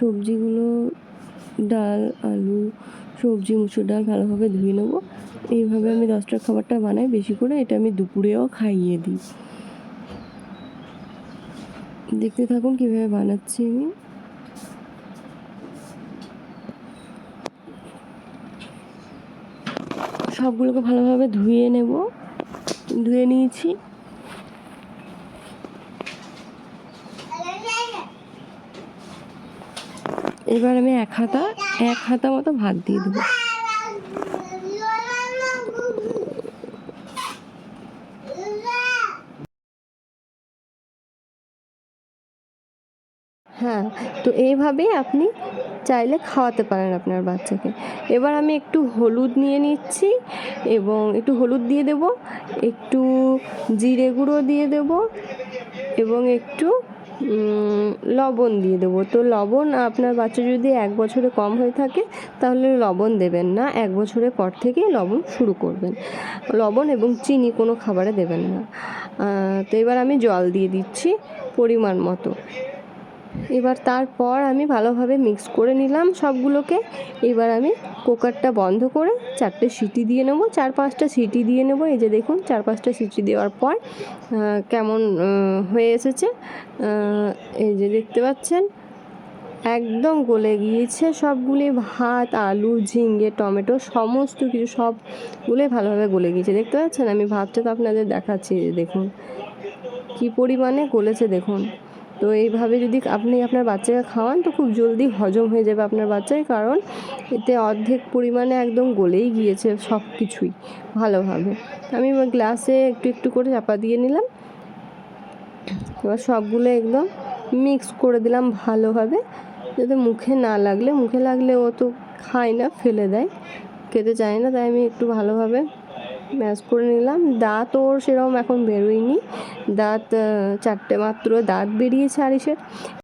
সবজিগুলো ডাল, আলু, সবজি, মুসুর ডাল ভালোভাবে ধুয়ে নেব। এইভাবে আমি দশটার খাবারটা বানাই, বেশি করে এটা আমি দুপুরেও খাইয়ে দিই। দেখতে থাকুন কীভাবে বানাচ্ছি আমি। সবগুলোকে ভালোভাবে ধুয়ে নেব। ধুয়ে নিয়েছি। এবার আমি এক হাতা এক হাতা মতো ভাত দিয়ে দেবো। হ্যাঁ তো এইভাবেই আপনি চাইলে খাওয়াতে পারেন আপনার বাচ্চাকে। এবার আমি একটু হলুদ নিয়ে নিচ্ছি এবং একটু হলুদ দিয়ে দেব, একটু জিরে গুঁড়ো দিয়ে দেব এবং একটু লবণ দিয়ে দেবো। তো লবণ আপনার বাচ্চা যদি এক বছরে কম হয়ে থাকে, তাহলে লবণ দেবেন না। এক বছরের পর থেকেই লবণ শুরু করবেন। লবণ এবং চিনি কোনো খাবারে দেবেন না। তো এবার আমি জল দিয়ে দিচ্ছি পরিমাণ মতো। এবার তারপর আমি ভালোভাবে মিক্স করে নিলাম সবগুলোকে। এবার আমি কুকারটা বন্ধ করে চারটে সিটি দিয়ে নেব, চার পাঁচটা সিটি দিয়ে নেব। এই যে দেখুন, চার পাঁচটা সিটি দেওয়ার পর কেমন হয়ে এসেছে। এই যে দেখতে পাচ্ছেন, একদম গলে গিয়েছে সবগুলি, ভাত, আলু ঝিঙ্গে টমেটো, সমস্ত কিছু সবগুলোই ভালোভাবে গলে গিয়েছে। দেখতে পাচ্ছেন? আমি ভাবটা তো আপনাদের দেখাচ্ছি দেখুন, কি পরিমাণে গলেছে দেখুন। তো এইভাবে যদি আপনি আপনার বাচ্চাকে খাওয়ান, তো খুব জলদি হজম হয়ে যাবে আপনার বাচ্চার কারণ এতে অর্ধেক পরিমাণে একদম গলেই গিয়েছে সব কিছুই ভালোভাবে। আমি গ্লাসে একটু একটু করে চাপা দিয়ে নিলাম। এবার সবগুলো একদম মিক্স করে দিলাম ভালোভাবে, যাতে মুখে না লাগলে, মুখে লাগলে ও তো খায় না, ফেলে দেয়, খেতে চায় না, তাই আমি একটু ভালোভাবে ম্যাশ করে নিলাম। দাঁত ওর সেরকম এখন বেরোয়নি। দাঁত চারটে মাত্র দাঁত বেরিয়েছে আরিসের।